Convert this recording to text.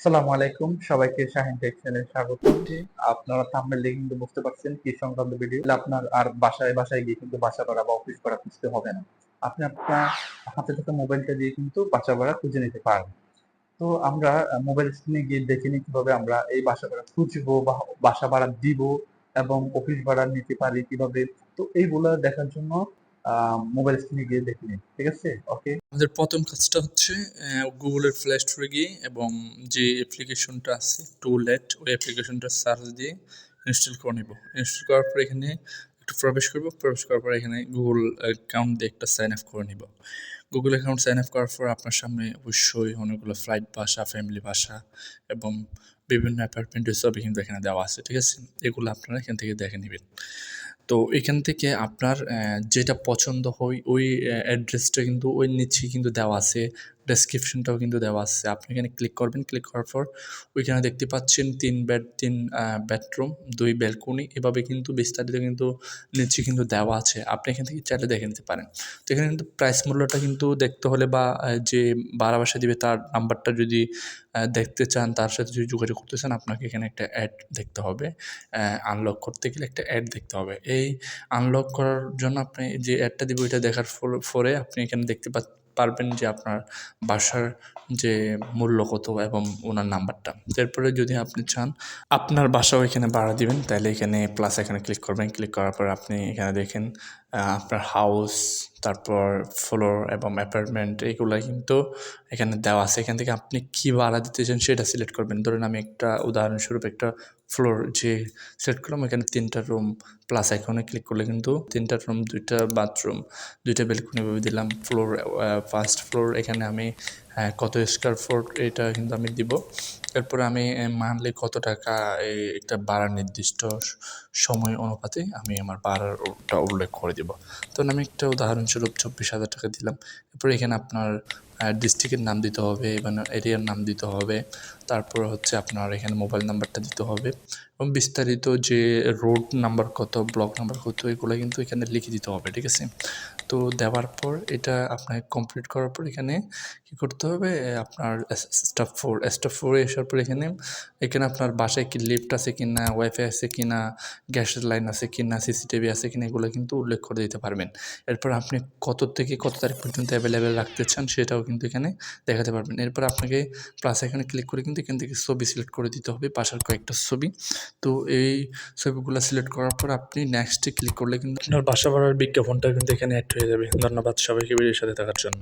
আসসালামু আলাইকুম, সবাইকে শাহিন টেক্সটাইলে স্বাগত। আপনারা থাম্বনেল দেখে কিন্তু বুঝতে পারছেন কি সংক্রান্ত ভিডিও আপনার আর বাসায় বাসায় গিয়ে কিন্তু বাসা ভাড়া বা অফিস ভাড়া খুঁজতে হবে না। আপনি আপনার হাতে থাকা মোবাইলটা দিয়ে কিন্তু বাসা ভাড়া খুঁজে নিতে পারবেন। তো আমরা মোবাইল স্ক্রিনে গিয়ে দেখে নিই কীভাবে আমরা এই বাসা ভাড়া খুঁজবো বা বাসা ভাড়া দিব এবং অফিস ভাড়া নিতে পারি কীভাবে। তো এইগুলা দেখার জন্য মোবাইল স্ক্রিনে গিয়ে দেখে নিন, ঠিক আছে? ওকে আমাদের প্রথম কাজটা হচ্ছে গুগলের প্লে স্টোরে গিয়ে এবং যে অ্যাপ্লিকেশনটা আছে টুলেট ওই অ্যাপ্লিকেশনটা সার্চ দিয়ে ইনস্টল করে নেব। ইনস্টল করার পর এখানে একটু প্রবেশ করব, প্রবেশ করার পর এখানে গুগল অ্যাকাউন্ট দিয়ে একটা সাইন আপ করে নিব। গুগল অ্যাকাউন্ট সাইন আপ করার পর আপনার সামনে অবশ্যই অনেকগুলো ফ্লাইট ভাষা ফ্যামিলি ভাষা এবং বিভিন্ন অ্যাপার্টমেন্টের সবই কিন্তু এখানে দেওয়া আছে, ঠিক আছে? এগুলো আপনারা এখান থেকে দেখে নেবেন। তো এখান থেকে আপনার যেটা পছন্দ হয় ওই অ্যাড্রেসটা কিন্তু ওই নিচে কিন্তু দেওয়া আছে। ডেসক্রিপশনটাও কিন্তু দেওয়া আছে। আপনি এখানে ক্লিক করবেন ক্লিক করার পর ওইখানে দেখতে পাচ্ছেন তিন বেড তিন বেডরুম দুই ব্যালকনি এভাবে কিন্তু বিস্তারিত কিন্তু নিচে কিন্তু দেওয়া আছে। আপনি এখান থেকে চাইলে দেখে নিতে পারেন। তো এখানে কিন্তু প্রাইস মূল্যটা কিন্তু দেখতে হলে বা যে ভাড়া বাসা দিবে তার নাম্বারটা যদি দেখতে চান, তার সাথে যদি যোগাযোগ করতে চান, আপনাকে এখানে একটা অ্যাড দেখতে হবে। আনলক করতে গেলে একটা অ্যাড দেখতে হবে। এই আনলক করার জন্য আপনি যে অ্যাডটা দিব ওইটা দেখার পরে আপনি এখানে দেখতে পারবেন যে আপনার বাসার যে মূল্য কত এবং ওনার নাম্বারটা। এরপরে যদি আপনি চান, আপনার বাসাও এখানে ভাড়া দিবেন, তাহলে এখানে প্লাস এখানে ক্লিক করবেন। ক্লিক করার পর আপনি এখানে দেখেন আপনার হাউস তারপর ফ্লোর এবং অ্যাপার্টমেন্ট এগুলো কিন্তু এখানে দেওয়া আছে। এখান থেকে আপনি কী ভাড়া দিতে চান সেটা সিলেক্ট করবেন। ধরুন আমি একটা উদাহরণস্বরূপ একটা ফ্লোর যে সিলেক্ট করলাম এখানে তিনটা রুম প্লাস এখানে ক্লিক করলে কিন্তু তিনটা রুম দুইটা বাথরুম দুইটা বেলকনি দিলাম। ফ্লোর ফার্স্ট ফ্লোর এখানে আমি কত স্কোয়ার ফুট এটা কিন্তু আমি দিব। এরপরে আমি মান্থলি কত টাকা এই একটা ভাড়া নির্দিষ্ট সময় অনুপাতে আমি আমার ভাড়াটা উল্লেখ করে দেবো। তখন আমি একটা উদাহরণস্বরূপ চব্বিশ হাজার টাকা দিলাম। এরপরে এখানে আপনার ডিস্ট্রিক্টের নাম দিতে হবে এবং এরিয়ার নাম দিতে হবে। তারপর হচ্ছে আপনার এখানে মোবাইল নাম্বারটা দিতে হবে। এবং বিস্তারিত যে রোড নাম্বার কত ব্লক নাম্বার কত, এগুলো কিন্তু এখানে লিখে দিতে হবে, ঠিক আছে? তো দেওয়ার পর এটা আপনাকে কমপ্লিট করার পর এখানে কী করতে হবে? আপনার স্টাফ ফোর স্টাফ ফোরে আসার পর এখানে এখানে আপনার বাসায় কি লিফট আছে কি না ওয়াইফাই আছে কি না গ্যাসের লাইন আছে কি না সিসিটিভি আছে কি না এগুলো কিন্তু উল্লেখ করে দিতে পারবেন। এরপর আপনি কত থেকে কত তারিখ পর্যন্ত অ্যাভেলেবেল রাখতে চান সেটাও কিন্তু এখানে দেখাতে পারবেন। এরপর আপনাকে প্লাস এখানে ক্লিক করে কিন্তু এখান থেকে ছবি সিলেক্ট করে দিতে হবে, বাসার কয়েকটা ছবি। তো এই ছবিগুলো সিলেক্ট করার পর আপনি নেক্সটে ক্লিক করলে কিন্তু আপনার বাসা ভাড়ার বিজ্ঞাপনটা কিন্তু এখানে অ্যাড হয়ে যাবে ধন্যবাদ সবাইকে ভিডিওর সাথে থাকার জন্য।